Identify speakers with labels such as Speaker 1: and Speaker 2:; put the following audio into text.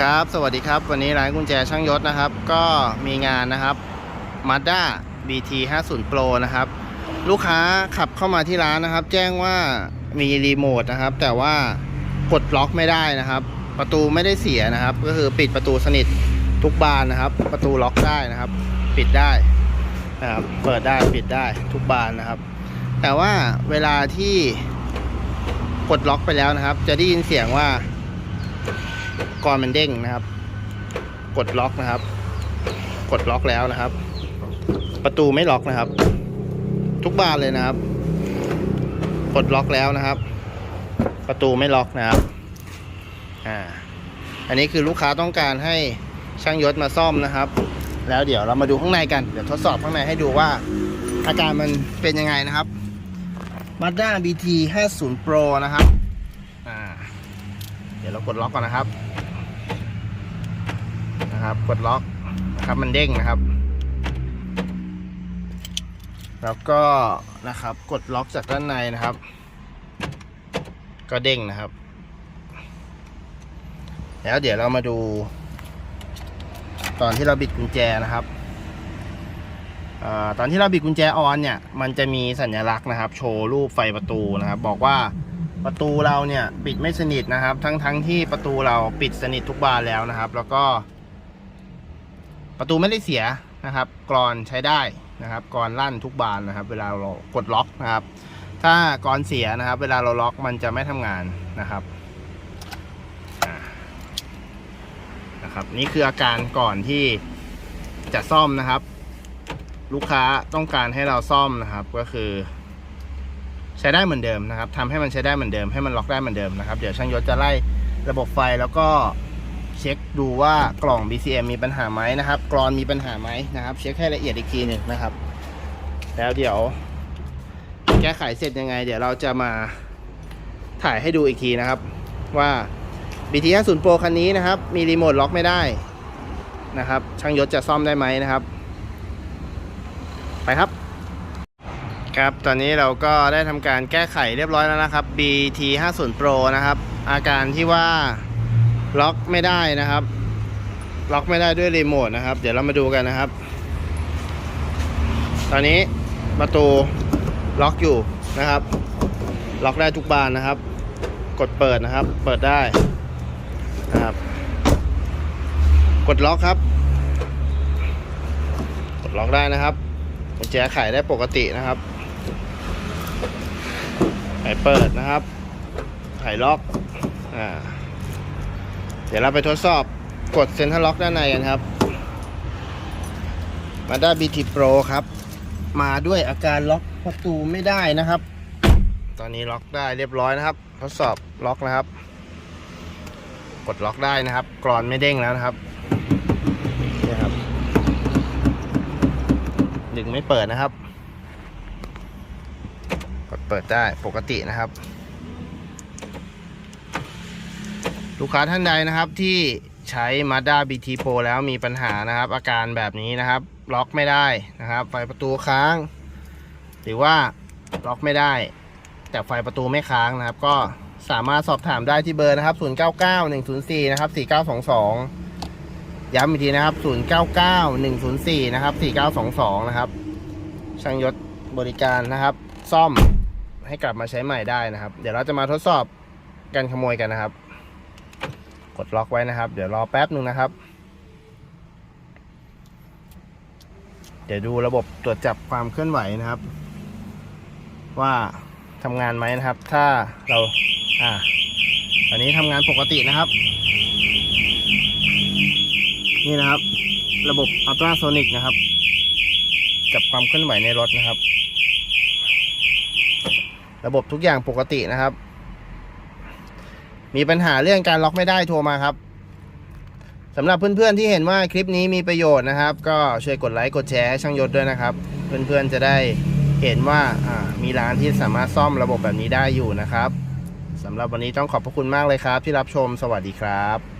Speaker 1: ครับ สวัสดีครับ วันนี้ร้านกุญแจช่างยศนะครับ ก็มีงานนะครับ Mazda BT 50 Pro นะครับ ลูกค้าขับเข้ามาที่ร้านนะครับ แจ้งว่ามีรีโมทนะครับ แต่ว่ากดล็อกไม่ได้นะครับ ประตูไม่ได้เสียนะครับ ก็คือปิดประตูสนิททุกบานนะครับ ประตูล็อกได้นะครับ ปิดได้นะครับ เปิดได้ปิดได้ทุกบานนะครับ แต่ว่าเวลาที่กดล็อกไปแล้วนะครับ จะได้ยินเสียงว่า ก่อนมันเด้งนะครับ กดล็อกนะครับ กดล็อกแล้วนะครับ ประตูไม่ล็อกนะครับ ทุกบานเลยนะครับ กดล็อกแล้วนะครับ ประตูไม่ล็อกนะครับอ่าอันนี้คือลูกค้าต้องการให้ช่างยศมาซ่อมนะครับ แล้วเดี๋ยวเรามาดูข้างในกัน เดี๋ยวทดสอบข้างในให้ดูว่า อาการมันเป็นยังไงนะครับ Mazda BT 50 Pro นะครับ อ่า เดี๋ยวเรากดล็อกก่อนนะครับ นะครับกดล็อกนะครับมันเด้งนะครับ แล้วก็นะครับกดล็อกจากด้านในนะครับ ก็เด้งนะครับ แล้วเดี๋ยวเรามาดู ตอนที่เราบิดกุญแจนะครับอตอนที่เราบิดกุญแจออนเนี่ยมันจะมีสัญลักษณ์นะครับ โชว์รูปไฟประตูนะครับ บอกว่าประตูเราเนี่ยปิดไม่สนิทนะครับ ทั้งทั้งที่ประตูเราปิดสนิททุกบานแล้วนะครับ แล้วก็ ประตูไม่ได้เสียนะครับกรอนใช้ได้นะครับกรอนลั่นทุกบานนะครับ เวลาเรากดล็อกนะครับ ถ้ากรอนเสียนะครับ เวลาเราล็อกมันจะไม่ทำงานนะครับนะครับนี่คืออาการก่อนที่จะซ่อมนะครับ ลูกค้าต้องการให้เราซ่อมนะครับก็คือ ใช้ได้เหมือนเดิมนะครับทำให้มันใช้ได้เหมือนเดิมให้มันล็อกได้เหมือนเดิมนะครับ เดี๋ยวช่างยศจะไล่ระบบไฟแล้วก็ เช็คดูว่ากล่อง BCM มีปัญหาไหมนะครับ กรอนมีปัญหาไหมนะครับ เช็คให้ละเอียดอีกทีหนึ่งนะครับ แล้วเดี๋ยว แก้ไขเสร็จยังไง เดี๋ยวเราจะมาถ่ายให้ดูอีกทีนะครับ ว่า BT 50 Pro คันนี้นะครับ มีรีโมทล็อกไม่ได้นะครับ ช่างยศจะซ่อมได้ไหมนะครับ ไปครับครับ ตอนนี้เราก็ได้ทำการแก้ไขเรียบร้อยแล้วนะครับ BT 50 Pro นะครับ อาการที่ว่า ล็อกไม่ได้นะครับ ล็อกไม่ได้ด้วยรีโมทนะครับ เดี๋ยวเรามาดูกันนะครับ ตอนนี้ประตูล็อกอยู่นะครับ ล็อกได้ทุกบานนะครับ กดเปิดนะครับ เปิดได้นะครับ กดล็อกครับ กดล็อกได้นะครับกุญแจไขได้ปกตินะครับไขเปิดนะครับไขล็อกอ่า ดี๋ยวเราไปทดสอบกดเซ็นทรัลล็อกด้านในกันครับมาด้า BT Pro ครับ มาด้วยอาการล็อกประตูไม่ได้นะครับ ตอนนี้ล็อกได้เรียบร้อยนะครับ ทดสอบล็อกนะครับ กดล็อกได้นะครับ กรอนไม่เด้งแล้วนะครับนี่ครับ ดึงไม่เปิดนะครับ กดเปิดได้ปกตินะครับ ลูกค้าท่านใดนะครับที่ใช้ Mazda BT Pro แล้วมีปัญหานะครับ อาการแบบนี้นะครับ ล็อกไม่ได้นะครับ ไฟประตูค้าง หรือว่าล็อกไม่ได้ แต่ไฟประตูไม่ค้างนะครับ ก็สามารถสอบถามได้ที่เบอร์นะครับ 099 104 นะครับ 4922 ย้ำอีกทีนะครับ 099 104 นะครับ 4922 นะครับ ช่างยศบริการนะครับ ซ่อมให้กลับมาใช้ใหม่ได้นะครับ เดี๋ยวเราจะมาทดสอบการขโมยกันนะครับ กดล็อกไว้นะครับ เดี๋ยวรอแป๊บหนึ่งนะครับ เดี๋ยวดูระบบตรวจจับความเคลื่อนไหวนะครับ ว่าทำงานไหมนะครับ ถ้าเราอ่าตอนนี้ทำงานปกตินะครับ นี่นะครับ ระบบอัลตราโซนิกนะครับ จับความเคลื่อนไหวในรถนะครับ ระบบทุกอย่างปกตินะครับ มีปัญหาเรื่องการล็อกไม่ได้โทรมาครับสำหรับเพื่อนๆที่เห็นว่าคลิปนี้มีประโยชน์นะครับ ก็ช่วยกดไลค์กดแชร์ให้ช่างยศด้วยนะครับ เพื่อนๆจะได้เห็นว่าอ่ามีร้านที่สามารถซ่อมระบบแบบนี้ได้อยู่นะครับสำหรับวันนี้ต้องขอบพระคุณมากเลยครับ ที่รับชมสวัสดีครับ